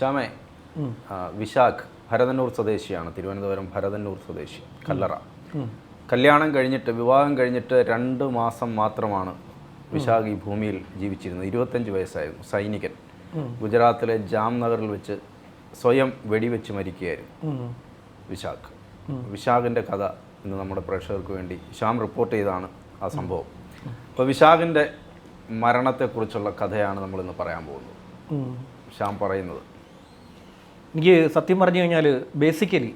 ശ്യാമേ വിശാഖ് ഭരതന്നൂർ സ്വദേശിയാണ്. തിരുവനന്തപുരം ഭരതന്നൂർ സ്വദേശി കല്ലറ. കല്യാണം കഴിഞ്ഞിട്ട് വിവാഹം കഴിഞ്ഞിട്ട് രണ്ട് മാസം മാത്രമാണ് വിശാഖ് ഈ ഭൂമിയിൽ ജീവിച്ചിരുന്നത്. ഇരുപത്തഞ്ച് വയസ്സായിരുന്നു. സൈനികൻ. ഗുജറാത്തിലെ ജാംനഗറിൽ വെച്ച് സ്വയം വെടിവെച്ച് മരിക്കുകയായിരുന്നു വിശാഖ്. വിശാഖിന്റെ കഥ ഇന്ന് നമ്മുടെ പ്രേക്ഷകർക്ക് വേണ്ടി ശ്യാം റിപ്പോർട്ട് ചെയ്താണ് ആ സംഭവം. അപ്പോൾ വിശാഖിന്റെ മരണത്തെക്കുറിച്ചുള്ള കഥയാണ് നമ്മൾ ഇന്ന് പറയാൻ പോകുന്നത്. ശ്യാം പറയുന്നത്. എനിക്ക് സത്യം പറഞ്ഞു കഴിഞ്ഞാൽ ബേസിക്കലി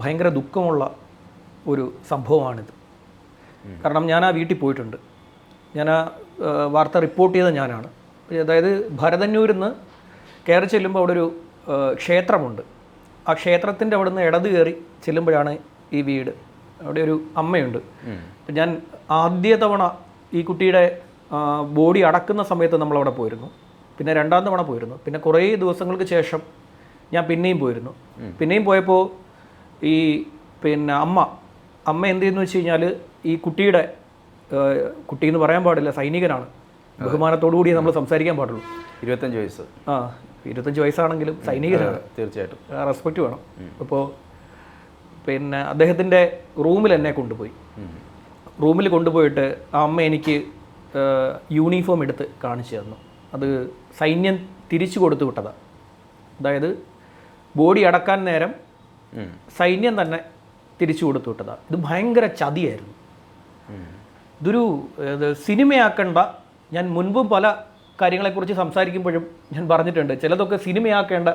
ഭയങ്കര ദുഃഖമുള്ള ഒരു സംഭവമാണിത്. കാരണം ഞാൻ ആ വീട്ടിൽ പോയിട്ടുണ്ട്. ഞാൻ ആ വാർത്ത റിപ്പോർട്ട് ചെയ്ത ഞാനാണ്. അതായത് ഭരതന്നൂരിൽ നിന്ന് കയറി ചെല്ലുമ്പോൾ അവിടെ ഒരു ക്ഷേത്രമുണ്ട്. ആ ക്ഷേത്രത്തിന്റെ അവിടെ നിന്ന് ഇടത് കയറി ചെല്ലുമ്പോഴാണ് ഈ വീട്. അവിടെ ഒരു അമ്മയുണ്ട്. ഞാൻ ആദ്യ തവണ ഈ കുട്ടിയുടെ ബോഡി അടക്കുന്ന സമയത്ത് നമ്മളവിടെ പോയിരുന്നു. പിന്നെ രണ്ടാം തവണ പോയിരുന്നു. പിന്നെ കുറേ ദിവസങ്ങൾക്ക് ശേഷം ഞാൻ പിന്നെയും പോയിരുന്നു. പിന്നെയും പോയപ്പോൾ ഈ പിന്നെ അമ്മ അമ്മ എന്ത് ചെയ്യുന്നു വെച്ച് കഴിഞ്ഞാൽ ഈ കുട്ടിയുടെ കുട്ടി എന്ന് പറയാൻ പാടില്ല സൈനികനാണ്. ബഹുമാനത്തോടു കൂടി നമ്മൾ സംസാരിക്കാൻ പാടുള്ളൂ. ഇരുപത്തഞ്ച് വയസ്സ്. ആ ഇരുപത്തഞ്ച് വയസ്സാണെങ്കിലും സൈനികരാണ് തീർച്ചയായിട്ടും. റെസ്പെക്റ്റ് വേണം. അപ്പോൾ പിന്നെ അദ്ദേഹത്തിന്റെ റൂമിൽ എന്നെ കൊണ്ടുപോയി. റൂമിൽ കൊണ്ടുപോയിട്ട് ആ അമ്മ എനിക്ക് യൂണിഫോം എടുത്ത് കാണിച്ചു തന്നു. അത് സൈന്യം തിരിച്ചു കൊടുത്തു വിട്ടതാണ് അതായത് ബോഡി അടക്കാൻ നേരം സൈന്യം തന്നെ തിരിച്ചു കൊടുത്തു വിട്ടതാണ് ഇത് ഭയങ്കര ചതിയായിരുന്നു. ഇതൊരു സിനിമയാക്കേണ്ട. ഞാൻ മുൻപും പല കാര്യങ്ങളെക്കുറിച്ച് സംസാരിക്കുമ്പോഴും ഞാൻ പറഞ്ഞിട്ടുണ്ട്. ചിലതൊക്കെ സിനിമയാക്കേണ്ട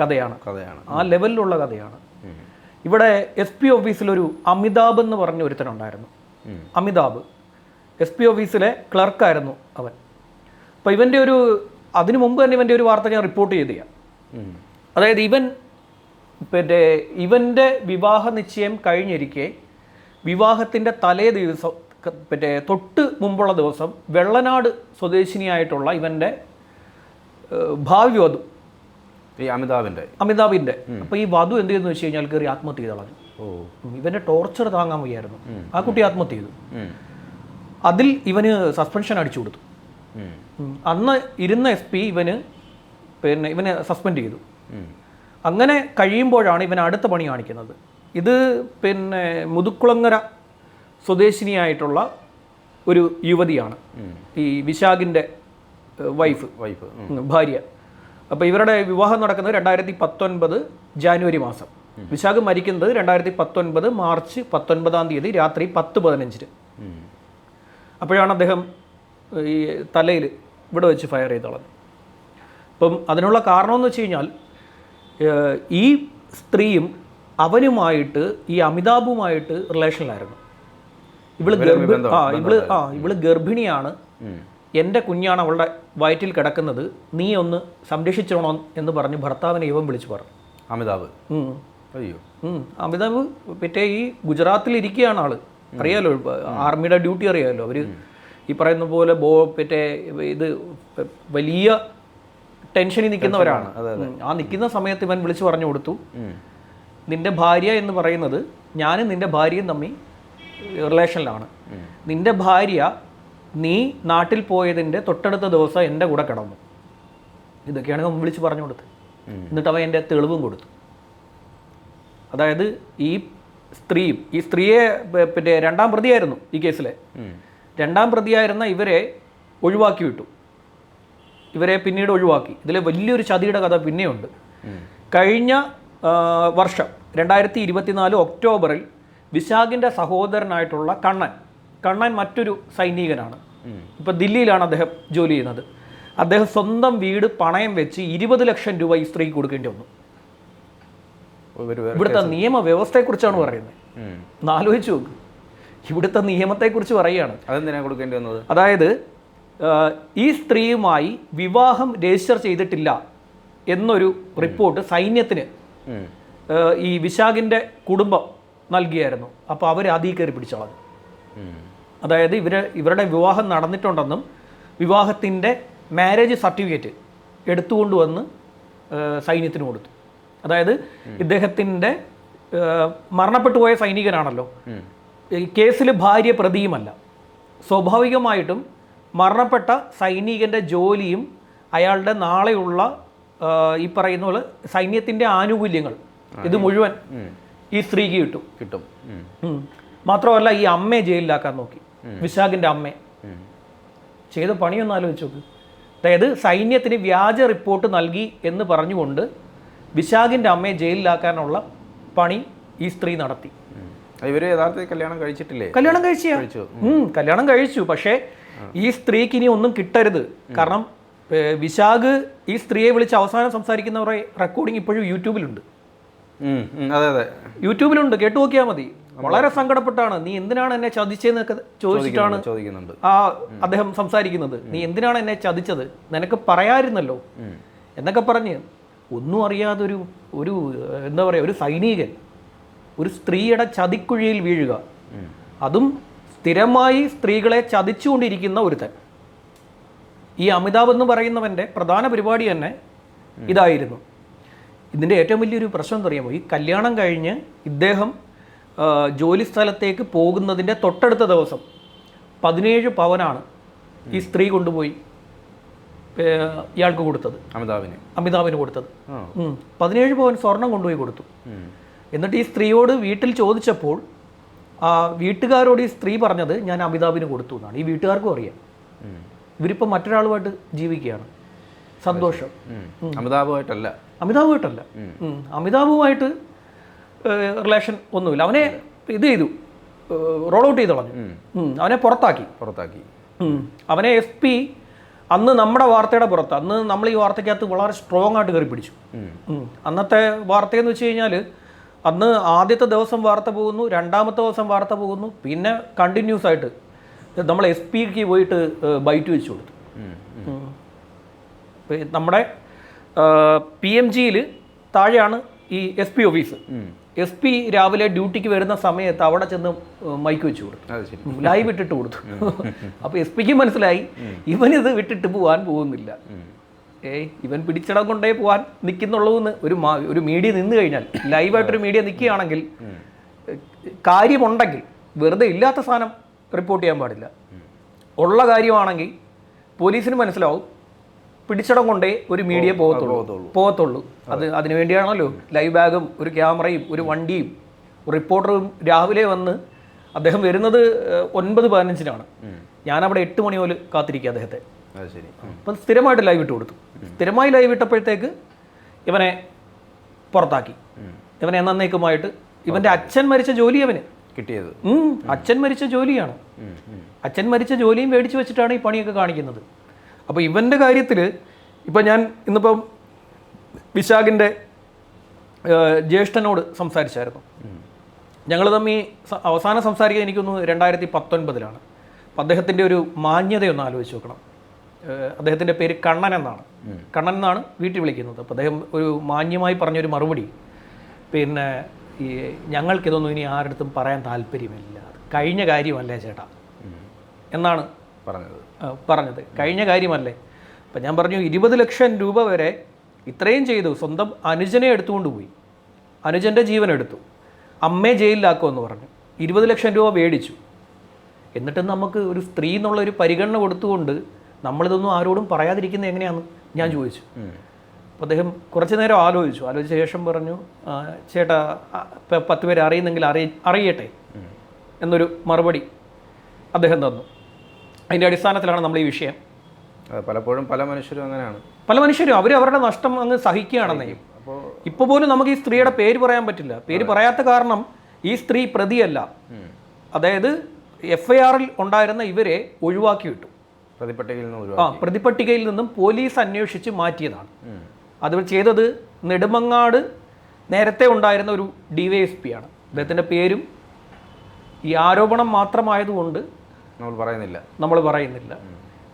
കഥയാണ്. കഥയാണ്. ആ ലെവലിലുള്ള കഥയാണ്. ഇവിടെ എസ് പി ഓഫീസിലൊരു അമിതാബ് എന്ന് പറഞ്ഞ ഒരുത്തനുണ്ടായിരുന്നു അമിതാബ് എസ് പി ഓഫീസിലെ ക്ലർക്കായിരുന്നു അവൻ. അപ്പോൾ ഇവന്റെ ഒരു അതിനു മുമ്പ് തന്നെ ഇവന്റെ ഒരു വാർത്ത ഞാൻ റിപ്പോർട്ട് ചെയ്തതാണ്. അതായത് ഇവൻ പിന്നെ ഇവന്റെ വിവാഹ നിശ്ചയം കഴിഞ്ഞിരിക്കെ വിവാഹത്തിന്റെ തലേ ദിവസം പിന്നെ തൊട്ട് മുമ്പുള്ള ദിവസം വെള്ളനാട് സ്വദേശിനിയായിട്ടുള്ള ഇവന്റെ ഭാവി വധു. ഈ അമിതാഭിന്റെ അമിതാഭിന്റെ അപ്പോൾ ഈ വധു എന്ത് ചെയ്തെന്ന് വെച്ച് കഴിഞ്ഞാൽ കയറി ആത്മഹത്യ ചെയ്ത് കളഞ്ഞു. ഇവന്റെ ടോർച്ചർ താങ്ങാൻ വയ്യായിരുന്നു. ആ കുട്ടി ആത്മഹത്യ ചെയ്തു. അതിൽ ഇവന് സസ്പെൻഷൻ അടിച്ചു കൊടുത്തു. അന്ന് ഇരുന്ന എസ് പി ഇവന് പിന്നെ ഇവനെ സസ്പെൻഡ് ചെയ്തു. അങ്ങനെ കഴിയുമ്പോഴാണ് ഇവൻ അടുത്ത പണി കാണിക്കുന്നത്. ഇത് പിന്നെ മുതുക്കുളങ്ങര സ്വദേശിനിയായിട്ടുള്ള ഒരു യുവതിയാണ്. ഈ വിശാഖിന്റെ വൈഫ് വൈഫ് ഭാര്യ. അപ്പോൾ ഇവരുടെ വിവാഹം നടക്കുന്നത് രണ്ടായിരത്തി പത്തൊൻപത് ജാനുവരി മാസം. വിശാഖ് മരിക്കുന്നത് രണ്ടായിരത്തി പത്തൊൻപത് മാർച്ച് പത്തൊൻപതാം തീയതി രാത്രി പത്ത് പതിനഞ്ചിന്. അപ്പോഴാണ് അദ്ദേഹം ഈ തലയിൽ ഇവിടെ വെച്ച് ഫയർ ചെയ്തോളത് അപ്പം അതിനുള്ള കാരണമെന്ന് വെച്ച് കഴിഞ്ഞാൽ ഈ സ്ത്രീയും അവനുമായിട്ട് ഈ അമിതാഭുമായിട്ട് റിലേഷനിലായിരുന്നു. ഇവൾ ഗർഭി ആ ഇവൾ ആ ഇവൾ ഗർഭിണിയാണ്. എന്റെ കുഞ്ഞാണ് അവളുടെ വയറ്റിൽ കിടക്കുന്നത്. നീ ഒന്ന് സംരക്ഷിച്ചോണോ എന്ന് പറഞ്ഞ് ഭർത്താവിനെ ഇവൻ വിളിച്ചു പറഞ്ഞു. അമിതാഭ്. അയ്യോ. അമിതാഭ് മറ്റേ ഈ ഗുജറാത്തിൽ ഇരിക്കുകയാണ് ആൾ. അറിയാലോ ആർമിയുടെ ഡ്യൂട്ടി അറിയാലോ. അവർ ഈ പറയുന്ന പോലെ ബോ മറ്റേ ഇത് വലിയ ടെൻഷനിൽ നിൽക്കുന്നവരാണ്. ആ നിൽക്കുന്ന സമയത്ത് ഇവൻ വിളിച്ചു പറഞ്ഞു കൊടുത്തു. നിന്റെ ഭാര്യ എന്ന് പറയുന്നത് ഞാനും നിന്റെ ഭാര്യയും തമ്മിൽ റിലേഷനിലാണ്. നിന്റെ ഭാര്യ നീ നാട്ടിൽ പോയതിന്റെ തൊട്ടടുത്ത ദിവസം എന്റെ കൂടെ കിടന്നു. ഇതൊക്കെയാണ് അവൻ വിളിച്ച് പറഞ്ഞു കൊടുത്തത് എന്നിട്ട് അവൻ എന്റെ തെളിവും കൊടുത്തു. അതായത് ഈ സ്ത്രീയും ഈ സ്ത്രീയെ പിന്നെ രണ്ടാം പ്രതിയായിരുന്നു ഈ കേസിലെ. രണ്ടാം പ്രതിയായിരുന്ന ഇവരെ ഒഴിവാക്കി വിട്ടു. ഇവരെ പിന്നീട് ഒഴിവാക്കി. ഇതിൽ വലിയൊരു ചതിയുടെ കഥ പിന്നെയുണ്ട്. കഴിഞ്ഞ വർഷം രണ്ടായിരത്തി ഇരുപത്തിനാല് ഒക്ടോബറിൽ വിശാഖിന്റെ സഹോദരനായിട്ടുള്ള കണ്ണൻ കണ്ണൻ മറ്റൊരു സൈനികനാണ്. ഇപ്പം ദില്ലിയിലാണ് അദ്ദേഹം ജോലി ചെയ്യുന്നത്. അദ്ദേഹം സ്വന്തം വീട് പണയം വെച്ച് ഇരുപത് ലക്ഷം രൂപ ഈ സ്ത്രീക്ക് കൊടുക്കേണ്ടി വന്നു. ഇവിടുത്തെ നിയമവ്യവസ്ഥയെക്കുറിച്ചാണ് പറയുന്നത്. ആലോചിച്ചു നോക്ക്. ഇവിടുത്തെ നിയമത്തെക്കുറിച്ച് പറയുകയാണ്. അതെന്തിനാണ് കൊടുക്കേണ്ടി വന്നത്? അതായത് ഈ സ്ത്രീയുമായി വിവാഹം രജിസ്റ്റർ ചെയ്തിട്ടില്ല എന്നൊരു റിപ്പോർട്ട് സൈന്യത്തിന് ഈ വിശാഖിന്റെ കുടുംബം നൽകിയായിരുന്നു. അപ്പോൾ അവർ അതീ കയറി പിടിച്ചളഞ്ഞു അതായത് ഇവർ ഇവരുടെ വിവാഹം നടന്നിട്ടുണ്ടെന്നും വിവാഹത്തിന്റെ മാരേജ് സർട്ടിഫിക്കറ്റ് എടുത്തുകൊണ്ടുവന്ന് സൈന്യത്തിന് കൊടുത്തു. അതായത് ഇദ്ദേഹത്തിന്റെ മരണപ്പെട്ടു പോയ സൈനികനാണല്ലോ. കേസിൽ ഭാര്യ പ്രതിയുമല്ല. സ്വാഭാവികമായിട്ടും മരണപ്പെട്ട സൈനികന്റെ ജോലിയും അയാളുടെ നാളെയുള്ള ഈ പറയുന്ന പോലെ സൈന്യത്തിന്റെ ആനുകൂല്യങ്ങൾ. ഇത് മുഴുവൻ ഈ സ്ത്രീക്ക് കിട്ടും. കിട്ടും. മാത്രമല്ല ഈ അമ്മയെ ജയിലിലാക്കാൻ നോക്കി. വിശാഖിന്റെ അമ്മയെ. ചെയ്ത പണിയൊന്നും ആലോചിച്ചു നോക്ക്. അതായത് സൈന്യത്തിന് വ്യാജ റിപ്പോർട്ട് നൽകി എന്ന് പറഞ്ഞുകൊണ്ട് വിശാഖിന്റെ അമ്മയെ ജയിലിലാക്കാനുള്ള പണി ഈ സ്ത്രീ നടത്തി. ഇവർ യഥാർത്ഥത്തിൽ കല്യാണം കഴിച്ചിട്ടില്ലേ? കല്യാണം കഴിച്ചു. കല്യാണം കഴിച്ചു. പക്ഷേ ഈ സ്ത്രീക്ക് ഇനി ഒന്നും കിട്ടരുത്. കാരണം വിശാഖ് ഈ സ്ത്രീയെ വിളിച്ച് അവസാനം സംസാരിക്കുന്നവരെ റെക്കോർഡിംഗ് ഇപ്പോഴും യൂട്യൂബിലുണ്ട്. അതെ അതെ. യൂട്യൂബിലുണ്ട്. കേട്ടു നോക്കിയാൽ മതി. വളരെ സങ്കടപ്പെട്ടാണ്. നീ എന്തിനാണ് എന്നെ ചതിച്ചതെന്നൊക്കെ ചോദിച്ചിട്ടാണ് ചോദിക്കുന്നുണ്ട് ആ അദ്ദേഹം സംസാരിക്കുന്നത്. നീ എന്തിനാണ് എന്നെ ചതിച്ചത്? നിനക്ക് പറയാമായിരുന്നല്ലോ എന്നൊക്കെ പറഞ്ഞ് ഒന്നും അറിയാതെ ഒരു ഒരു എന്താ പറയുക ഒരു സൈനികൻ ഒരു സ്ത്രീയുടെ ചതിക്കുഴിയിൽ വീഴുക. അതും സ്ഥിരമായി സ്ത്രീകളെ ചതിച്ചുകൊണ്ടിരിക്കുന്ന ഒരുത്തൻ. ഈ അമിതാഭ് എന്ന് പറയുന്നവന്റെ പ്രധാന പരിപാടി തന്നെ ഇതായിരുന്നു. ഇതിന്റെ ഏറ്റവും വലിയൊരു പ്രശ്നം എന്തറിയാമോ ഈ കല്യാണം കഴിഞ്ഞ് ഇദ്ദേഹം ജോലി സ്ഥലത്തേക്ക് പോകുന്നതിന്റെ തൊട്ടടുത്ത ദിവസം പതിനേഴ് പവനാണ് ഈ സ്ത്രീ കൊണ്ടുപോയി ഇയാൾക്ക് കൊടുത്തത്. അമിതാഭിന്. അമിതാഭിന് കൊടുത്തത്. പതിനേഴ് പവൻ സ്വർണം കൊണ്ടുപോയി കൊടുത്തു. എന്നിട്ട് ഈ സ്ത്രീയോട് വീട്ടിൽ ചോദിച്ചപ്പോൾ വീട്ടുകാരോട് ഈ സ്ത്രീ പറഞ്ഞത് ഞാൻ അമിതാഭിന് കൊടുത്തു എന്നാണ്. ഈ വീട്ടുകാർക്കും അറിയാം. ഇവരിപ്പോൾ മറ്റൊരാളുമായിട്ട് ജീവിക്കുകയാണ്. സന്തോഷം. അമിതാഭുമായിട്ടല്ല അമിതാഭുമായിട്ടല്ല അമിതാഭുമായിട്ട് റിലേഷൻ ഒന്നുമില്ല. അവനെ ഇത് ചെയ്തു. റോൾ ഔട്ട് ചെയ്ത് കളഞ്ഞു. അവനെ പുറത്താക്കി. പുറത്താക്കി. അവനെ എസ് പി അന്ന് നമ്മുടെ വാർത്തയുടെ പുറത്ത് അന്ന് നമ്മൾ ഈ വാർത്തയ്ക്കകത്ത് വളരെ സ്ട്രോങ് ആയിട്ട് കയറി പിടിച്ചു. അന്നത്തെ വാർത്തയെന്ന് വെച്ച് കഴിഞ്ഞാൽ അന്ന് ആദ്യത്തെ ദിവസം വാർത്ത പോകുന്നു രണ്ടാമത്തെ ദിവസം വാർത്ത പോകുന്നു പിന്നെ കണ്ടിന്യൂസ് ആയിട്ട് നമ്മൾ എസ് പിക്ക് പോയിട്ട് ബൈറ്റ് വെച്ച് കൊടുത്തു. നമ്മുടെ പി എം ജിയിൽ താഴെയാണ് ഈ S P office S P രാവിലെ ഡ്യൂട്ടിക്ക് വരുന്ന സമയത്ത് അവിടെ ചെന്ന് മൈക്ക് വെച്ച് കൊടുത്തു. ലൈവ് ഇട്ടിട്ട് കൊടുത്തു. അപ്പോൾ എസ് പിക്ക് മനസ്സിലായി ഇവനിത് വിട്ടിട്ട് പോകാൻ പോകുന്നില്ല. ഏയ് ഇവൻ പിടിച്ചടം കൊണ്ടേ പോകാൻ നിൽക്കുന്നുള്ളൂ എന്ന് ഒരു ഒരു മീഡിയ നിന്ന് കഴിഞ്ഞാൽ ലൈവായിട്ടൊരു മീഡിയ നിൽക്കുകയാണെങ്കിൽ കാര്യമുണ്ടെങ്കിൽ വെറുതെ ഇല്ലാത്ത സാധനം റിപ്പോർട്ട് ചെയ്യാൻ പാടില്ല. ഉള്ള കാര്യമാണെങ്കിൽ പോലീസിന് മനസ്സിലാവും പിടിച്ചടം കൊണ്ടേ ഒരു മീഡിയ പോകത്തുള്ളൂ. പോകത്തുള്ളൂ. അത്. അതിനു വേണ്ടിയാണല്ലോ ലൈവ് ബാഗും ഒരു ക്യാമറയും ഒരു വണ്ടിയും റിപ്പോർട്ടറും രാവിലെ വന്ന് അദ്ദേഹം വരുന്നത് ഒൻപത് പതിനഞ്ചിനാണ്. ഞാനവിടെ എട്ട് മണി മുതൽ കാത്തിരിക്കുക അദ്ദേഹത്തെ. അപ്പം സ്ഥിരമായിട്ട് ലൈവ് ഇട്ട് കൊടുത്തു. സ്ഥിരമായി ലൈവ് ഇട്ടപ്പോഴത്തേക്ക് ഇവനെ പുറത്താക്കി. ഇവനെ എന്നേക്കുമായിട്ട് ഇവന്റെ അച്ഛൻ മരിച്ച ജോലി അവന്. കിട്ടിയത്. അച്ഛൻ മരിച്ച ജോലിയാണ്. അച്ഛൻ മരിച്ച ജോലിയും മേടിച്ചു വെച്ചിട്ടാണ് ഈ പണിയൊക്കെ കാണിക്കുന്നത്. അപ്പോൾ ഇവന്റെ കാര്യത്തിൽ ഇപ്പം ഞാൻ ഇന്നിപ്പം വിശാഖിന്റെ ജ്യേഷ്ഠനോട് സംസാരിച്ചായിരുന്നു. ഞങ്ങൾ തമ്മിൽ അവസാനം സംസാരിക്കുക എനിക്കൊന്ന് രണ്ടായിരത്തി പത്തൊൻപതിലാണ്. അപ്പം അദ്ദേഹത്തിന്റെ ഒരു മാന്യതയൊന്ന് ആലോചിച്ച് നോക്കണം. അദ്ദേഹത്തിന്റെ പേര് കണ്ണൻ എന്നാണ്. കണ്ണൻ എന്നാണ് വീട്ടിൽ വിളിക്കുന്നത്. അപ്പോൾ അദ്ദേഹം ഒരു മാന്യമായി പറഞ്ഞൊരു മറുപടി. പിന്നെ ഈ ഞങ്ങൾക്കിതൊന്നും ഇനി ആരുടെ പറയാൻ താല്പര്യമില്ല. കഴിഞ്ഞ കാര്യമല്ലേ ചേട്ടാ? എന്നാണ് പറഞ്ഞത്. പറഞ്ഞത്. കഴിഞ്ഞ കാര്യമല്ലേ? അപ്പം ഞാൻ പറഞ്ഞു ഇരുപത് ലക്ഷം രൂപ വരെ ഇത്രയും ചെയ്തു. സ്വന്തം അനുജനെ എടുത്തുകൊണ്ട് പോയി. അനുജന്റെ ജീവൻ എടുത്തു. അമ്മയെ ജയിലിലാക്കുമെന്ന് പറഞ്ഞു. ഇരുപത് ലക്ഷം രൂപ മേടിച്ചു. എന്നിട്ട് നമുക്ക് ഒരു സ്ത്രീ എന്നുള്ള ഒരു പരിഗണന കൊടുത്തുകൊണ്ട് നമ്മളിതൊന്നും ആരോടും പറയാതിരിക്കുന്നത് എങ്ങനെയാന്ന് ഞാൻ ചോദിച്ചു. അപ്പോൾ അദ്ദേഹം കുറച്ച് നേരം ആലോചിച്ചു. ആലോചിച്ച ശേഷം പറഞ്ഞു ചേട്ടാ പത്ത് പേര് അറിയുന്നെങ്കിൽ അറിയ അറിയട്ടെ? എന്നൊരു മറുപടി അദ്ദേഹം തന്നു. അതിന്റെ അടിസ്ഥാനത്തിലാണ് നമ്മൾ ഈ വിഷയം. പലപ്പോഴും പല മനുഷ്യരും അങ്ങനെയാണ്. പല മനുഷ്യരും അവർ അവരുടെ നഷ്ടം അങ്ങ് സഹിക്കുകയാണെന്നേ. ഇപ്പോൾ പോലും നമുക്ക് ഈ സ്ത്രീയുടെ പേര് പറയാൻ പറ്റില്ല. പേര് പറയാത്ത കാരണം ഈ സ്ത്രീ പ്രതിയല്ല. അതായത് എഫ്ഐആറിൽ ഐ ആറിൽ ഉണ്ടായിരുന്ന ഇവരെ ഒഴിവാക്കി വിട്ടു. ആ പ്രതിപട്ടികയിൽ നിന്നും പോലീസ് അന്വേഷിച്ച് മാറ്റിയതാണ്. അത് ചെയ്തത് നെടുമങ്ങാട് നേരത്തെ ഉണ്ടായിരുന്ന ഒരു ഡി വൈ എസ് പി ആണ്. അദ്ദേഹത്തിന്റെ പേരും ഈ ആരോപണം മാത്രമായതുകൊണ്ട് നമ്മൾ പറയുന്നില്ല. നമ്മൾ പറയുന്നില്ല.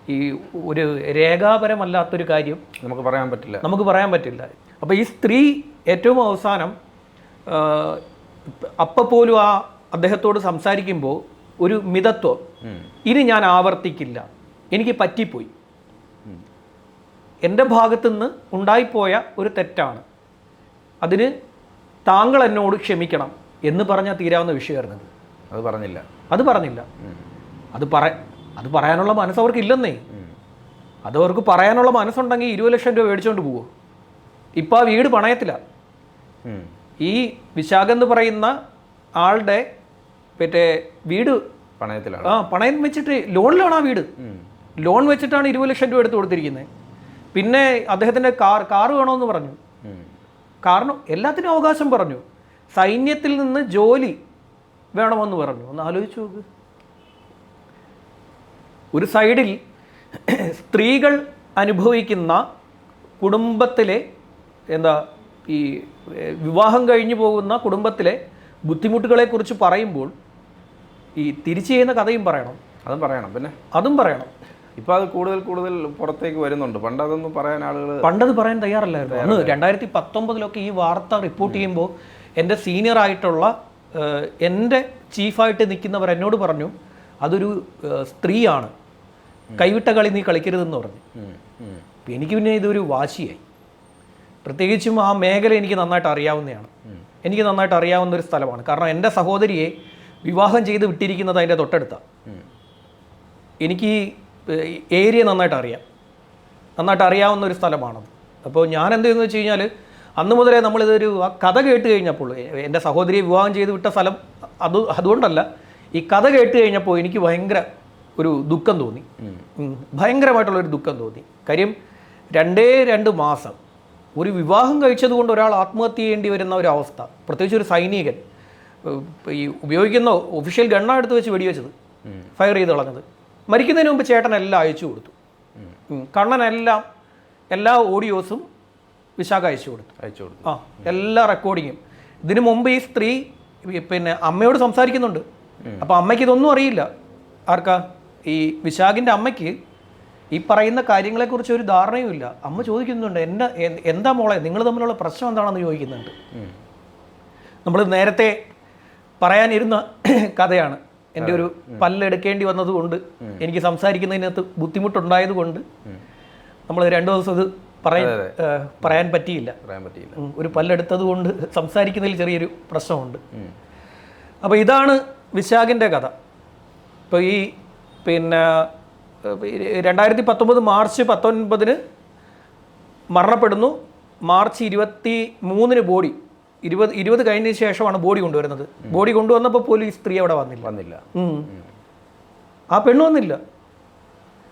ഈ ഒരു രേഖാപരമല്ലാത്തൊരു കാര്യം നമുക്ക് പറയാൻ പറ്റില്ല. നമുക്ക് പറയാൻ പറ്റില്ല. അപ്പോൾ ഈ സ്ത്രീ ഏറ്റവും അവസാനം അപ്പം പോലും ആ അദ്ദേഹത്തോട് സംസാരിക്കുമ്പോൾ ഒരു മിതത്വം. ഇനി ഞാൻ ആവർത്തിക്കില്ല. എനിക്ക് പറ്റിപ്പോയി. എന്റെ ഭാഗത്തുനിന്ന് ഉണ്ടായിപ്പോയ ഒരു തെറ്റാണ്. അതിന് താങ്കൾ എന്നോട് ക്ഷമിക്കണം എന്ന് പറഞ്ഞാൽ തീരാവുന്ന വിഷയമായിരുന്നത് അത്. പറഞ്ഞില്ല. അത് പറഞ്ഞില്ല. അത് പറ അത് പറയാനുള്ള മനസ്സ് അവർക്ക് ഇല്ലെന്നേ. അത് അവർക്ക് പറയാനുള്ള മനസ്സുണ്ടെങ്കിൽ ഇരുപത് ലക്ഷം രൂപ മേടിച്ചുകൊണ്ട് പോവോ. ഇപ്പോൾ ആ വീട് പണയത്തില്ല ഈ വിശാഖ എന്ന് പറയുന്ന ആളുടെ മറ്റേ വീട് പണയത്തിലാണ്. ആ പണയം വെച്ചിട്ട് ലോണിലാണ് ആ വീട്. ലോൺ വെച്ചിട്ടാണ് ഇരുപത് ലക്ഷം രൂപ എടുത്ത് കൊടുത്തിരിക്കുന്നത്. പിന്നെ അദ്ദേഹത്തിന്റെ കാർ കാർ വേണമെന്ന് പറഞ്ഞു. കാരണം എല്ലാത്തിനും അവകാശം പറഞ്ഞു. സൈന്യത്തിൽ നിന്ന് ജോലി വേണമെന്ന് പറഞ്ഞു. ഒന്ന് ആലോചിച്ചു നോക്ക്. ഒരു സൈഡിൽ സ്ത്രീകൾ അനുഭവിക്കുന്ന കുടുംബത്തിലെ എന്താ ഈ വിവാഹം കഴിഞ്ഞു പോകുന്ന കുടുംബത്തിലെ ബുദ്ധിമുട്ടുകളെക്കുറിച്ച് പറയുമ്പോൾ ഈ തിരിച്ചു ചെയ്യുന്ന കഥയും പറയണം. അതും പറയണം പിന്നെ? അതും പറയണം. ഇപ്പൊ അത് കൂടുതൽ കൂടുതൽ പുറത്തേക്ക് വരുന്നുണ്ട്. പണ്ട് അതൊന്നും പറയാൻ ആളുകൾ പണ്ടത് പറയാൻ തയ്യാറല്ലായിരുന്നു. അന്ന് രണ്ടായിരത്തി പത്തൊമ്പതിലൊക്കെ ഈ വാർത്ത റിപ്പോർട്ട് ചെയ്യുമ്പോൾ എന്റെ സീനിയർ ആയിട്ടുള്ള എന്റെ ചീഫായിട്ട് നിൽക്കുന്നവർ എന്നോട് പറഞ്ഞു അതൊരു സ്ത്രീയാണ്. കൈവിട്ട കളി നീ കളിക്കരുതെന്ന് പറഞ്ഞു. എനിക്ക് പിന്നെ ഇതൊരു വാശിയായി. പ്രത്യേകിച്ചും ആ മേഖല എനിക്ക് നന്നായിട്ട് അറിയാവുന്നതാണ്. എനിക്ക് നന്നായിട്ട് അറിയാവുന്ന ഒരു സ്ഥലമാണ്. കാരണം എന്റെ സഹോദരിയെ വിവാഹം ചെയ്ത് വിട്ടിരിക്കുന്നത് അതിന്റെ തൊട്ടടുത്താണ് എനിക്ക് ഏരിയ നന്നായിട്ട് അറിയാം. നന്നായിട്ട് അറിയാവുന്ന ഒരു സ്ഥലമാണത്. അപ്പോൾ ഞാൻ എന്ത് ചെയ്യുന്നു വെച്ച് കഴിഞ്ഞാൽ അന്ന് മുതലേ നമ്മളിതൊരു ആ കഥ കേട്ട് കഴിഞ്ഞപ്പോൾ എന്റെ സഹോദരിയെ വിവാഹം ചെയ്ത് വിട്ട സ്ഥലം അത് അതുകൊണ്ടല്ല ഈ കഥ കേട്ട് കഴിഞ്ഞപ്പോൾ എനിക്ക് ഭയങ്കര ഒരു ദുഃഖം തോന്നി. ഭയങ്കരമായിട്ടുള്ളൊരു ദുഃഖം തോന്നി. കാര്യം രണ്ടേ രണ്ട് മാസം ഒരു വിവാഹം കഴിച്ചത് കൊണ്ട് ഒരാൾ ആത്മഹത്യ ചെയ്യേണ്ടി വരുന്ന ഒരു അവസ്ഥ പ്രത്യേകിച്ച് ഒരു സൈനികൻ ഈ ഉപയോഗിക്കുന്ന ഒഫീഷ്യൽ ഗണ്ണ എടുത്ത് വെച്ച് വെടിവെച്ചത് ഫയർ ചെയ്ത് കളഞ്ഞത്. മരിക്കുന്നതിന് മുമ്പ് ചേട്ടൻ എല്ലാം അയച്ചു കൊടുത്തു. കണ്ണനെല്ലാം എല്ലാ ഓഡിയോസും വിശാഖ അയച്ചു കൊടുത്തു. അയച്ചു കൊടുത്തു. ആ എല്ലാ റെക്കോർഡിങ്ങും. ഇതിനു മുമ്പ് ഈ സ്ത്രീ പിന്നെ അമ്മയോട് സംസാരിക്കുന്നുണ്ട്. അപ്പോൾ അമ്മയ്ക്ക് ഇതൊന്നും അറിയില്ല. ആർക്കാ? ഈ വിശാഖിന്റെ അമ്മയ്ക്ക് ഈ പറയുന്ന കാര്യങ്ങളെക്കുറിച്ച് ഒരു ധാരണയും ഇല്ല. അമ്മ ചോദിക്കുന്നുണ്ട് എന്നെ എന്താ മോളെ? നിങ്ങൾ തമ്മിലുള്ള പ്രശ്നം എന്താണെന്ന് ചോദിക്കുന്നുണ്ട്. നമ്മൾ നേരത്തെ പറയാനിരുന്ന കഥയാണ്. എന്റെ ഒരു പല്ലെടുക്കേണ്ടി വന്നതുകൊണ്ട് എനിക്ക് സംസാരിക്കുന്നതിനകത്ത് ബുദ്ധിമുട്ടുണ്ടായത് കൊണ്ട് നമ്മൾ രണ്ടു ദിവസം അത് പറയാൻ പറയാൻ പറ്റിയില്ല. പറയാൻ പറ്റിയില്ല. ഒരു പല്ലെടുത്തത് കൊണ്ട് സംസാരിക്കുന്നതിൽ ചെറിയൊരു പ്രശ്നമുണ്ട്. അപ്പോൾ ഇതാണ് വിശാഖിന്റെ കഥ. ഇപ്പോൾ ഈ പിന്നെ രണ്ടായിരത്തി പത്തൊമ്പത് മാർച്ച് പത്തൊൻപതിന് മരണപ്പെടുന്നു. മാർച്ച് ഇരുപത്തി മൂന്നിന് ബോഡി. ഇരുപത് ഇരുപത് കഴിഞ്ഞ ശേഷമാണ് ബോഡി കൊണ്ടുവരുന്നത്. ബോഡി കൊണ്ടുവന്നപ്പോൾ പോലീസ് ഈ സ്ത്രീ അവിടെ വന്നില്ല. വന്നില്ല. ആ പെണ്ണ് വന്നില്ല.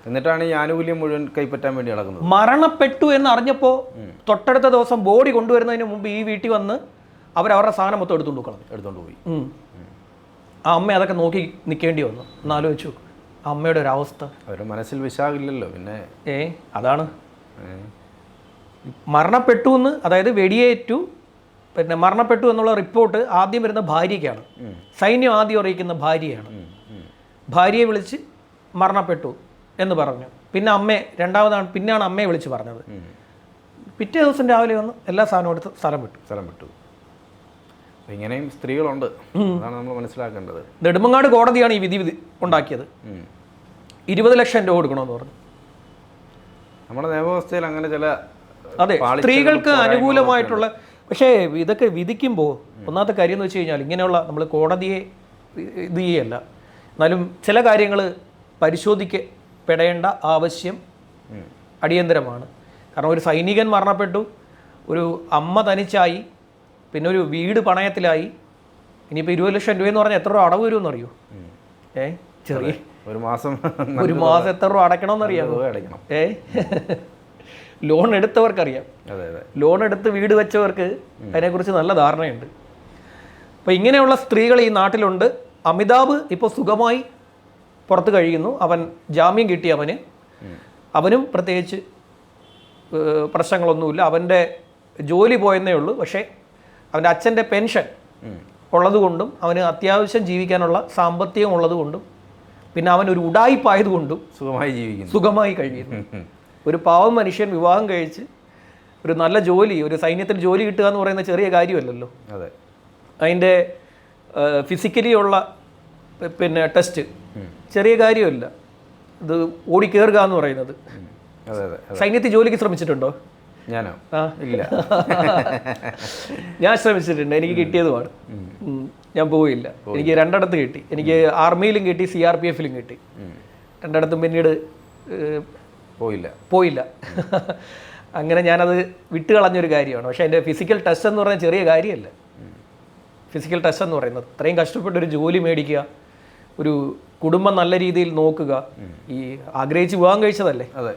എന്നിട്ടാണ് ഈ ആനുകൂല്യം മുഴുവൻ കൈപ്പറ്റാൻ വേണ്ടി നടക്കുന്നത്. മരണപ്പെട്ടു എന്ന് അറിഞ്ഞപ്പോൾ തൊട്ടടുത്ത ദിവസം ബോഡി കൊണ്ടുവരുന്നതിന് മുമ്പ് ഈ വീട്ടിൽ വന്ന് അവരവരുടെ സാധനം മൊത്തം എടുത്തുകൊണ്ട് കളഞ്ഞു. എടുത്തുകൊണ്ട് പോയി. ആ അമ്മ അതൊക്കെ നോക്കി നിൽക്കേണ്ടി വന്നു. എന്നാലോചിച്ചു ആ അമ്മയുടെ ഒരു അവസ്ഥ അവരുടെ മനസ്സിൽ വിശാഖില്ലല്ലോ പിന്നെ ഏ അതാണ്. മരണപ്പെട്ടു എന്ന് അതായത് വെടിയേറ്റു പിന്നെ മരണപ്പെട്ടു എന്നുള്ള റിപ്പോർട്ട് ആദ്യം വരുന്ന ഭാര്യയ്ക്കാണ്. സൈന്യം ആദ്യം അറിയിക്കുന്ന ഭാര്യയാണ്. ഭാര്യയെ വിളിച്ച് മരണപ്പെട്ടു എന്ന് പറഞ്ഞു. പിന്നെ അമ്മയെ രണ്ടാമതാണ് പിന്നെയാണ് അമ്മയെ വിളിച്ച് പറഞ്ഞത്. പിറ്റേ ദിവസം രാവിലെ വന്ന് എല്ലാ സാധനവും എടുത്ത് സ്ഥലം വിട്ടു. സ്ഥലം വിട്ടു. ഇങ്ങനെയും സ്ത്രീകളുണ്ട്. അതാണ് നമ്മൾ മനസ്സിലാക്കേണ്ടത്. നെടുമങ്ങാട് കോടതിയാണ് ഈ വിധി വിധി ഉണ്ടാക്കിയത്. ഇരുപത് ലക്ഷം രൂപ കൊടുക്കണമെന്ന് പറഞ്ഞു. നമ്മുടെ നിയമവ്യവസ്ഥയിൽ അങ്ങനെ ചില അതെ സ്ത്രീകൾക്ക് അനുകൂലമായിട്ടുള്ള പക്ഷേ ഇതൊക്കെ വിധിക്കുമ്പോൾ ഒന്നാമത്തെ കാര്യം എന്ന് വെച്ച് കഴിഞ്ഞാൽ ഇങ്ങനെയുള്ള നമ്മൾ കോടതിയെ ഇത് ചെയ്യല്ല. എന്നാലും ചില കാര്യങ്ങൾ പരിശോധിക്കപ്പെടേണ്ട ആവശ്യം അടിയന്തരമാണ്. കാരണം ഒരു സൈനികൻ മരണപ്പെട്ടു ഒരു അമ്മ തനിച്ചായി പിന്നെ ഒരു വീട് പണയത്തിലായി ഇനിയിപ്പോൾ ഇരുപത് ലക്ഷം രൂപയെന്ന് പറഞ്ഞാൽ എത്ര രൂപ അടവ് വരുമെന്ന് അറിയോ ഏ? ചെറിയ ഒരു മാസം ഒരു മാസം എത്ര രൂപ അടയ്ക്കണമെന്നറിയാമോ ഏ? ലോൺ എടുത്തവർക്കറിയാം. ലോൺ എടുത്ത് വീട് വെച്ചവർക്ക് അതിനെക്കുറിച്ച് നല്ല ധാരണയുണ്ട്. അപ്പോൾ ഇങ്ങനെയുള്ള സ്ത്രീകൾ ഈ നാട്ടിലുണ്ട്. അമിതാഭ് ഇപ്പോൾ സുഖമായി പുറത്ത് കഴിയുന്നു. അവൻ ജാമ്യം കിട്ടി അവന്. അവനും പ്രത്യേകിച്ച് പ്രശ്നങ്ങളൊന്നുമില്ല. അവന്റെ ജോലി പോയെന്നേ ഉള്ളൂ. പക്ഷേ അവന്റെ അച്ഛന്റെ പെൻഷൻ ഉള്ളതുകൊണ്ടും അവന് അത്യാവശ്യം ജീവിക്കാനുള്ള സാമ്പത്തികം ഉള്ളതുകൊണ്ടും പിന്നെ അവൻ ഒരു ഉടായിപ്പായതുകൊണ്ടും സുഖമായി ജീവിക്കുന്നു. സുഖമായി കഴിയുന്നു. ഒരു പാവം മനുഷ്യൻ വിവാഹം കഴിച്ച് ഒരു നല്ല ജോലി ഒരു സൈന്യത്തിൽ ജോലി കിട്ടുക എന്ന് പറയുന്ന ചെറിയ കാര്യമല്ലല്ലോ. അതെ. അതിന്റെ ഫിസിക്കലി ഉള്ള പിന്നെ ടെസ്റ്റ് ചെറിയ കാര്യമല്ല. ഇത് ഓടിക്കേറുക എന്ന് പറയുന്നത്. സൈന്യത്തിൽ ജോലിക്ക് ശ്രമിച്ചിട്ടുണ്ടോ? ഞാനോ? ആ. ഇല്ല. ഞാൻ ശ്രമിച്ചിട്ടുണ്ട്. എനിക്ക് കിട്ടിയതുമാണ്. ഞാൻ പോയില്ല. എനിക്ക് രണ്ടിടത്ത് കിട്ടി. എനിക്ക് ആർമിയിലും കിട്ടി സി ആർ പി എഫിലും കിട്ടി. രണ്ടിടത്തും പിന്നീട് പോയില്ല. പോയില്ല. അങ്ങനെ ഞാനത് വിട്ട് കളഞ്ഞൊരു കാര്യമാണ്. പക്ഷേ എന്റെ ഫിസിക്കൽ ടെസ്റ്റ് എന്ന് പറഞ്ഞാൽ ചെറിയ കാര്യമല്ല. ഫിസിക്കൽ ടെസ്റ്റ് എന്ന് പറയുന്നത് അത്രയും കഷ്ടപ്പെട്ടൊരു ജോലി മേടിക്കുക ഒരു കുടുംബം നല്ല രീതിയിൽ നോക്കുക ഈ ആഗ്രഹിച്ച് വിവാഹം കഴിച്ചതല്ലേ? അതെ.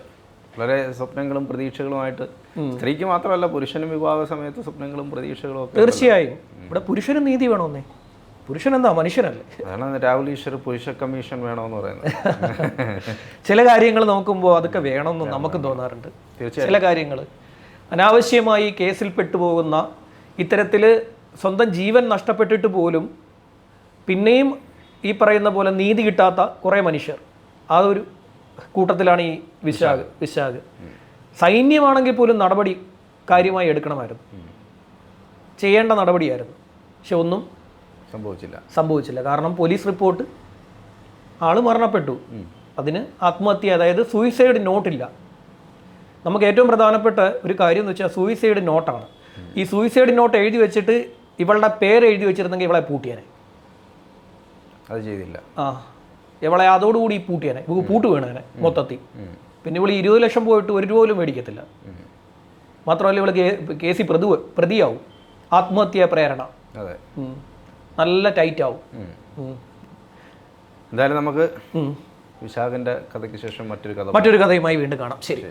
വളരെ സ്വപ്നങ്ങളും പ്രതീക്ഷകളുമായിട്ട് സ്ത്രീക്ക് മാത്രമല്ല പുരുഷനും വിവാഹ സമയത്ത് സ്വപ്നങ്ങളും പ്രതീക്ഷകളും തീർച്ചയായും. ഇവിടെ പുരുഷനും നീതി വേണമെന്നേ പുരുഷൻ എന്താ മനുഷ്യനല്ലേ? അതാണ് രാഹുൽ ഈശ്വർ പുരുഷ കമ്മീഷൻ വേണമെന്ന് പറയുന്നത്. ചില കാര്യങ്ങൾ നോക്കുമ്പോൾ അതൊക്കെ വേണമെന്ന് നമുക്കും തോന്നാറുണ്ട്. ചില കാര്യങ്ങൾ അനാവശ്യമായി കേസിൽ പെട്ടുപോകുന്ന ഇത്തരത്തിൽ സ്വന്തം ജീവൻ നഷ്ടപ്പെട്ടിട്ട് പോലും പിന്നെയും ഈ പറയുന്ന പോലെ നീതി കിട്ടാത്ത കുറേ മനുഷ്യർ. ആ ഒരു കൂട്ടത്തിലാണ് ഈ വിശാഖ് വിശാഖ്. സൈന്യമാണെങ്കിൽ പോലും നടപടി കാര്യമായി എടുക്കണമായിരുന്നു. ചെയ്യേണ്ട നടപടിയായിരുന്നു. പക്ഷെ ഒന്നും സംഭവിച്ചില്ല. സംഭവിച്ചില്ല. കാരണം പോലീസ് റിപ്പോർട്ട് ആൾ മരണപ്പെട്ടു. അതിന് ആത്മഹത്യ അതായത് സൂയിസൈഡ് നോട്ടില്ല നമുക്ക് ഏറ്റവും പ്രധാനപ്പെട്ട ഒരു കാര്യം എന്ന് വെച്ചാൽ സൂയിസൈഡ് നോട്ടാണ് ഈ സൂയിസൈഡ് നോട്ട് എഴുതി വെച്ചിട്ട് ഇവളുടെ പേര് എഴുതി വെച്ചിരുന്നെങ്കിൽ ഇവളെ പൂട്ടിയനെ. അത് ചെയ്തില്ല. ആ. ഇവളെ അതോടുകൂടി പൂട്ടിയനെ. ഇവ പൂട്ട് വീണേനെ മൊത്തത്തിൽ. പിന്നെ ഇവൾ ഇരുപത് ലക്ഷം പോയിട്ട് ഒരു രൂപ പോലും മേടിക്കത്തില്ല. മാത്രമല്ല ഇവൾ കേസി കേസിൽ പ്രതി പ്രതിയാവും. ആത്മഹത്യാ പ്രേരണ. അതെ. നല്ല ടൈറ്റ് ആവും. എന്തായാലും നമുക്ക് വിശാഖന്റെ കഥയ്ക്ക് ശേഷം മറ്റൊരു കഥ മറ്റൊരു കഥയുമായി വീണ്ടും കാണാം. ശരി.